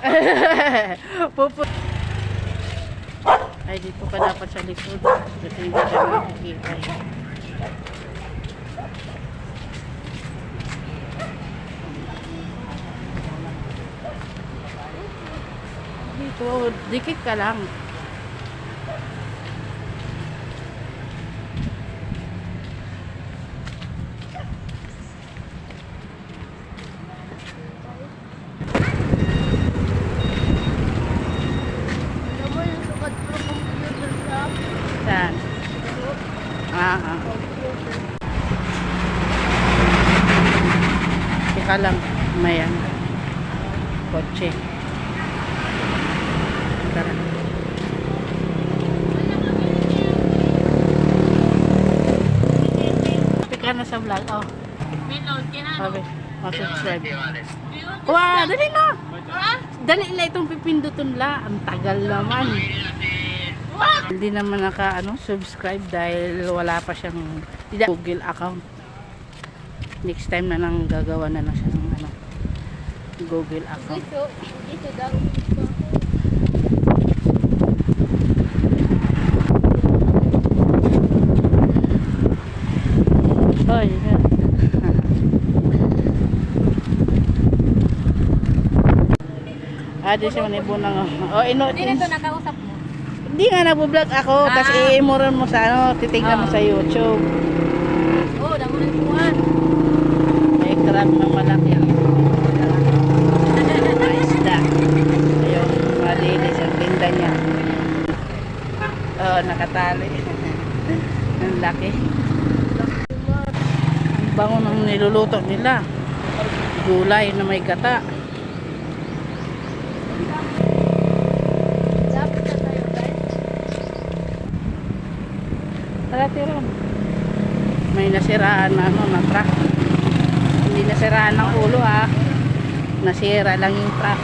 Pupu Ay, dito ka dapat sa likod. Kasi hindi ka makikita. Dito, dikit ka lang. Alam mo yung sukat pro computer shop? Saan? Ah, ah. Computer. Teka lang, may ano. Kotse. Tara. Teka na sa vlog. Oh, Minod, kinano? sabi. Mag-subscribe. Wow, dali na. Dali na itong pipindutin la. Ang tagal naman. Hindi naman naka ano, subscribe dahil wala pa siyang Google account. Next time na lang gagawa na lang siya ng ano, Google account. Dito, dito daw. Oh, yeah. Ah, di siya manibo ng... Oh, ino... Hindi na ito nakausap mo. Hindi nga nagbo-vlog ako, Ah. tapos i-imuran mo sa ano, titignan mo Ah. sa YouTube. Oo, oh, damo ng kuhan. May crab na malaki. Mga isda. Ayun, malinis ang tinda niya. Oh, nakatali. ang laki. Ang bango ng niluluto nila. Gulay na may gata. Dapat na tayo guys. Tira. May nasiraan na ano, na truck. Hindi nasiraan ng ulo ha. Nasira lang yung truck.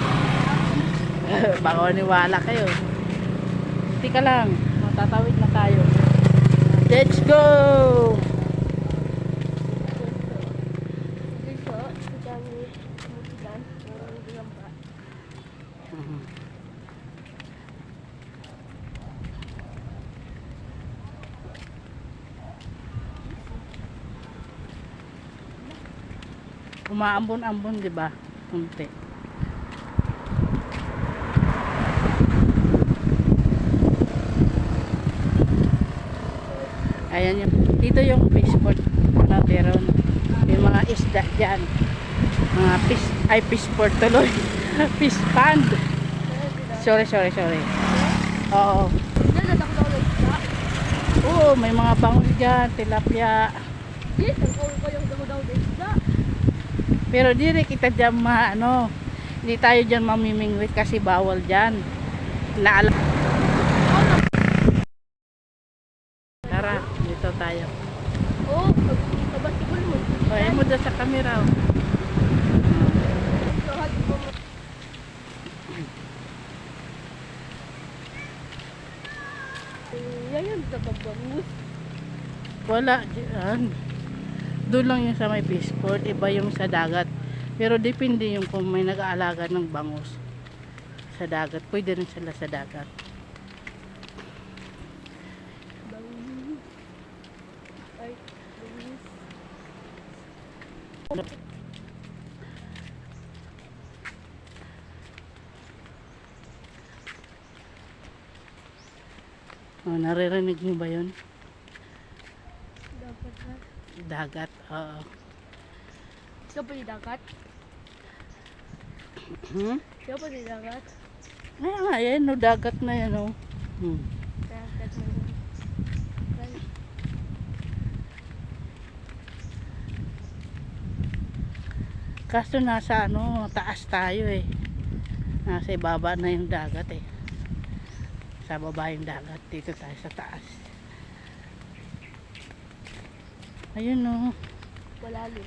Baka niwala kayo. Tika lang. Matatawid na tayo. Let's go! Dito, dami mulan. Meron din ba? Mhm. Umaambon-ambon, di ba? Kunti. Ayan yung, dito yung fish port na meron. Yung mga isda dyan. Mga fish, ay fish port tuloy. fish pond. Sorry, sorry, sorry. Oo. Oo, may mga bangus dyan, tilapia. Yes, ang kaul ko yung daw ng isda. Pero dire kita dyan ma, ano, hindi tayo dyan mamimingwit kasi bawal dyan. Naala. Tara, dito tayo. Ba siguro mo? Kaya mo dyan sa camera. oh. Wala dyan. Doon lang yung sa may fishport, iba yung sa dagat. Pero depende yung kung may nag-aalaga ng bangus sa dagat. Pwede rin sila sa dagat. Oh, naririnig mo ba yun? Dagat. Oo. Siya pa dagat? Hmm? Siya pa dagat? Ay, nga, yan, no, dagat na yan, oh. Hmm. Dagat na. Ay, Kaso nasa, ano, taas tayo, eh. Nasa ibaba na yung dagat, eh. Sa baba yung dagat. Dito tayo sa taas. Ayun, oh. Malalim.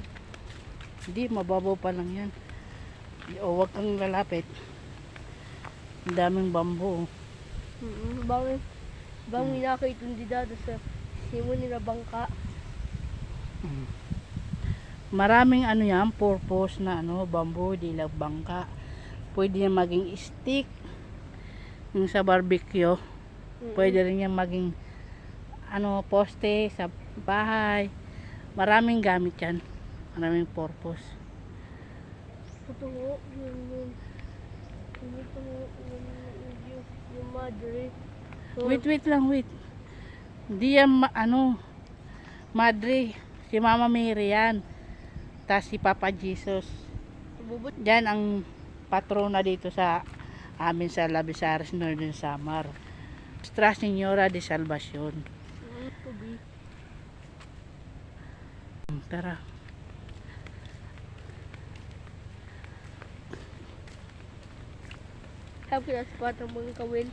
Hindi, mababaw pa lang yan. O, wag kang lalapit. Ang daming bambu, oh. Mm-hmm. Bangin. Bangin na kayo itong didado sa simo nila bangka. Maraming ano yan, purpose na ano, bamboo, dilag bangka. Pwede yan maging stick. Yung sa barbecue. Pwede rin yan maging ano, poste sa bahay. Maraming gamit yan. Maraming purpose. Yun. Yun yun yung, yung madre. Wait, wait lang, wait. Hindi yan, ma- ano, madre. Si Mama Mary yan. Tapos si Papa Jesus. Yan ang patrona dito sa amin sa Labisares Northern Samar. Nuestra Señora de Salvacion. Tara. Sabi na sa patang mga kawin.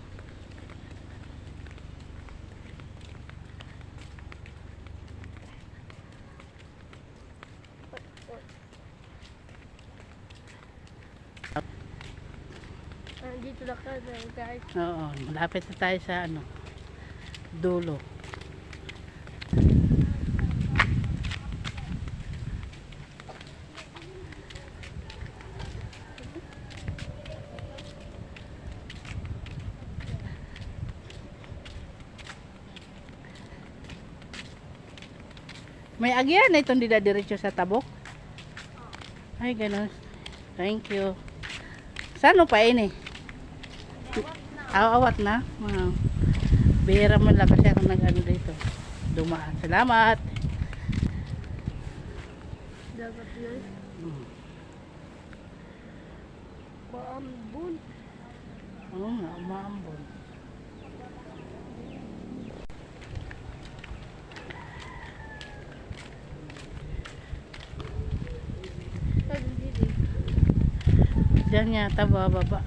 Andito na ka na guys. Oo, malapit na tayo sa ano, dulo. May agyan na itong didadiretso sa tabok. Ay, ganun. Thank you. Saan mo pa ini? Awat na. Wow. Bihira man lang kasi ako nag-ano dito. Dumaan. Salamat. Dagat yun. Mm. Maambun. Oo nga, umaambon. Sabi dito. Diyan yata bababa.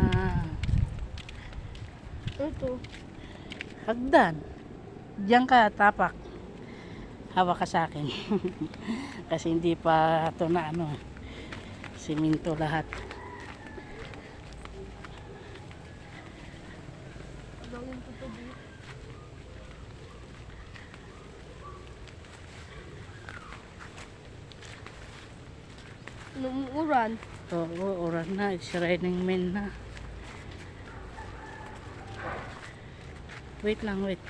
Ah, Ito. hagdan. Diyan ka, tapak. Hawak ka sa akin. kasi hindi pa ito na ano. Siminto lahat. Abangin ko ito dito. Numuuran. Oo, oras na. It's raining men na. Wait lang, wait.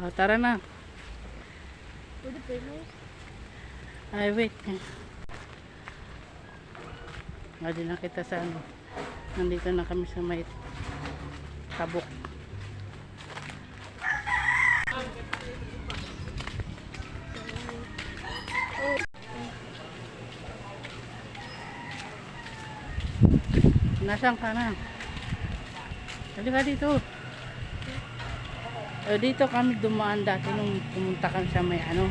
Oh, tara na. Ay, wait. Hindi na kita sa ano. Nandito na kami sa may tabok. Nasaan ka na? Halika dito. Eh, dito kami dumaan dati nung pumunta kami sa may ano,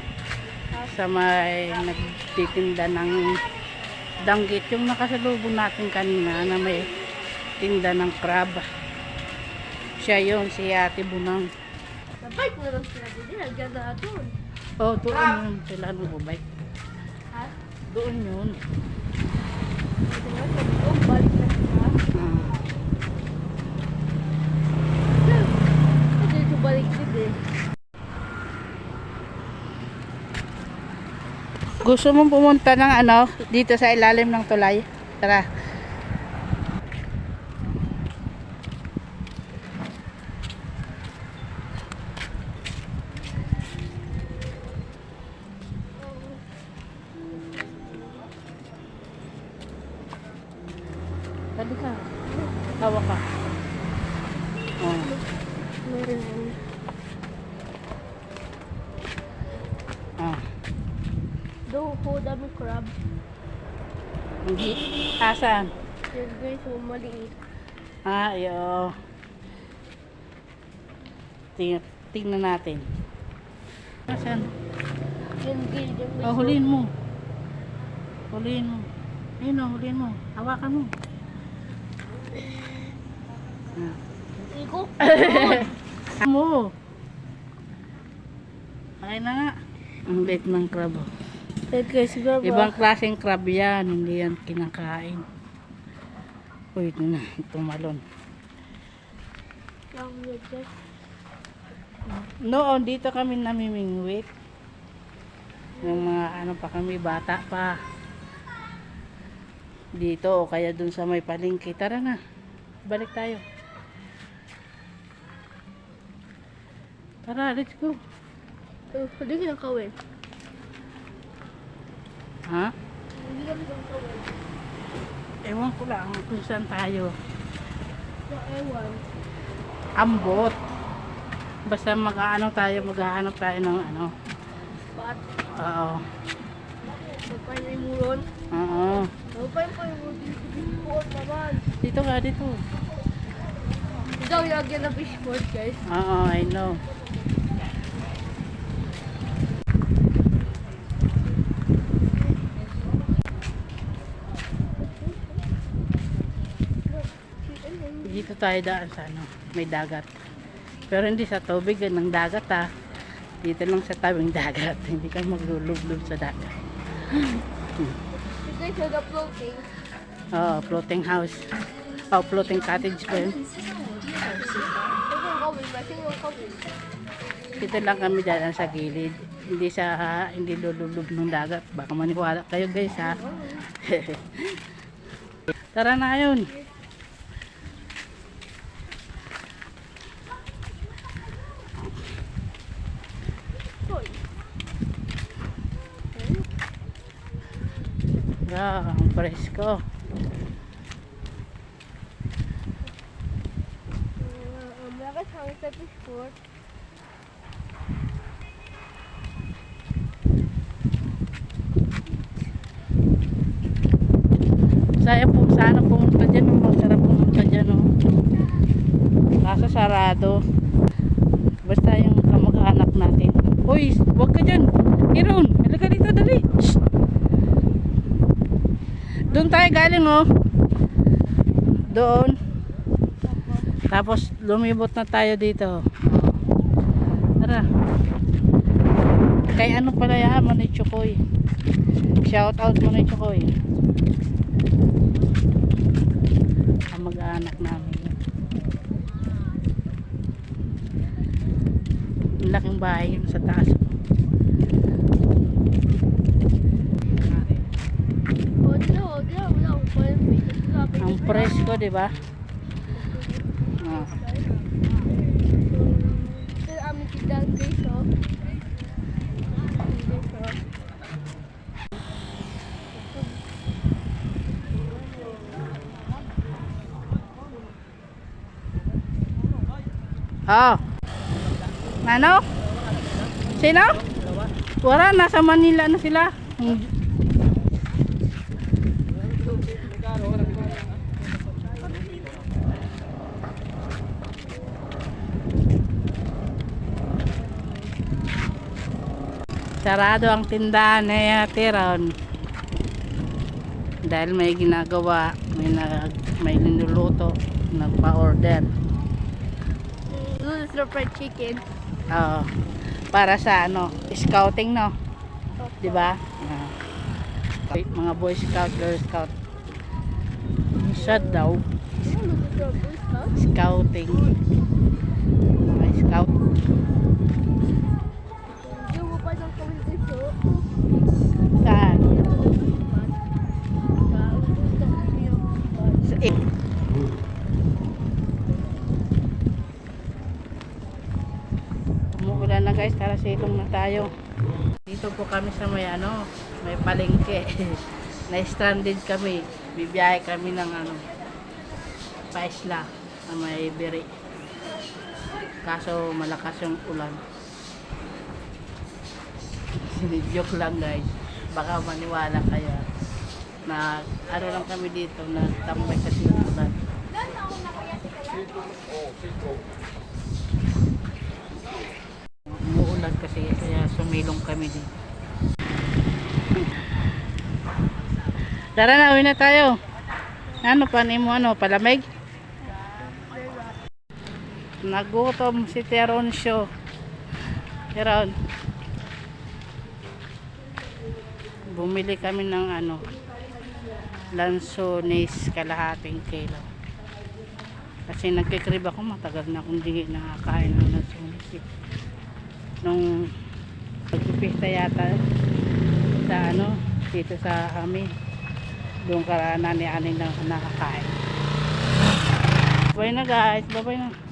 sa may nagtitinda ng danggit. Yung nakasalubong natin kanina na may tinda ng crab. Siya yon si Ate Bunang. Nabike na lang sila dito. Hanggang na doon. Oh, doon yun sila nag-bike. Ha? Doon yun. Ito nga, Gusto mong pumunta ng ano, dito sa ilalim ng tulay? Tara. Tali ka. Hawak ka. Oh. Meron yun. Ah. Doon po, dami crab. Hindi. Asan? Yan guys, so maliit. Ah, iyo. Ting tingnan natin. Asan? Yan guys, yan. Oh, huliin mo. Huliin mo. Ayun oh, huliin mo. Hawakan mo. Iko. mo. Ay na nga. Ang late ng crab. Yan guys, grab Ibang klaseng crab yan. Hindi yan kinakain. Uy, ito na. Tumalon. Noon, dito kami namimingwit. Yung mga ano pa kami, bata pa. Dito o kaya dun sa may palengke. Tara na. Balik tayo. Tara, let's go. Oh, hindi ka ng kawin. Ha? Hindi kami ng kawin. Ewan ko lang kung saan tayo. Sa ewan. Ambot. Basta mag-ano tayo, maghahanap tayo ng ano. Ba't? Oo. Magpain na yung muron. Oo. Magpain pa yung muron. Naman. Dito ka, dito. Ito ang lagyan ng fishport guys. Oo, I know. Dito tayo daan sa ano, may dagat. Pero hindi sa tubig ng dagat ha. Dito lang sa tabing dagat. Hindi ka maglulublob sa dagat. Guys are the floating. Oo, floating house. Oh, floating cottage ba yun? Dito lang kami daan sa gilid. Hindi sa hindi lulublob ng dagat. Baka maniwala kayo guys ha. Tara na yun. Yeah, ang presko. Uh, malakas hangin sa fishport. Saya po, sana pumunta dyan. oh. Masarap pumunta dyan. Oh. Kaso sarado. Basta yung kamag-anak natin. Uy, wag ka dyan. Iron, halika dito, dali. Shh. Doon tayo galing, oh. Doon. Tapos, lumibot na tayo dito. Tara. Kay ano pala yan, mo ni Chukoy. Shout out mo ni Chukoy. Ang mag-anak namin. Ang laking bahay yun sa taas. Oh, dito, oh, dito, wala akong point. Ang presko, di ba? Ah. Ito yung aming tindahan guys, oh. Oh. Oh. Ano? Sino? Wala, nasa Manila na sila. Sarado ang tindahan ni Ate Ron. Dahil may ginagawa, may, nag, may linuluto, nagpa-order. Noodles na fried chicken. Oo. para sa ano, scouting no, 'di ba? Ah. mga boy scout, girl scout. Siya daw, na scouting. Mga scout. Yung mo pa ng kawin guys, oh. Saan? Sa Sa eh. Umuulan na guys, tara silong na tayo. Dito po kami sa may ano, may palengke. Na-stranded kami. Bibiyahe kami ng ano, paisla na may biri. Kaso malakas yung ulan. Joke lang guys. Baka maniwala kayo. Na ano lang kami dito, nagtambay kasi yung ulan. Umuulan kasi kaya sumilong kami dito. Tara na, uwi na tayo. Ano pa ni mo ano, palamig? Nagutom si Teron Show. Teron. Bumili kami ng ano, lansones kalahating kilo. Kasi nagkikrib ako, matagal na akong hindi nakakain ng lansones. Nung nagpipista yata, sa ano, dito sa amin. Doon ka na ni Aning na nakakain. Bye na guys. Bye-bye na.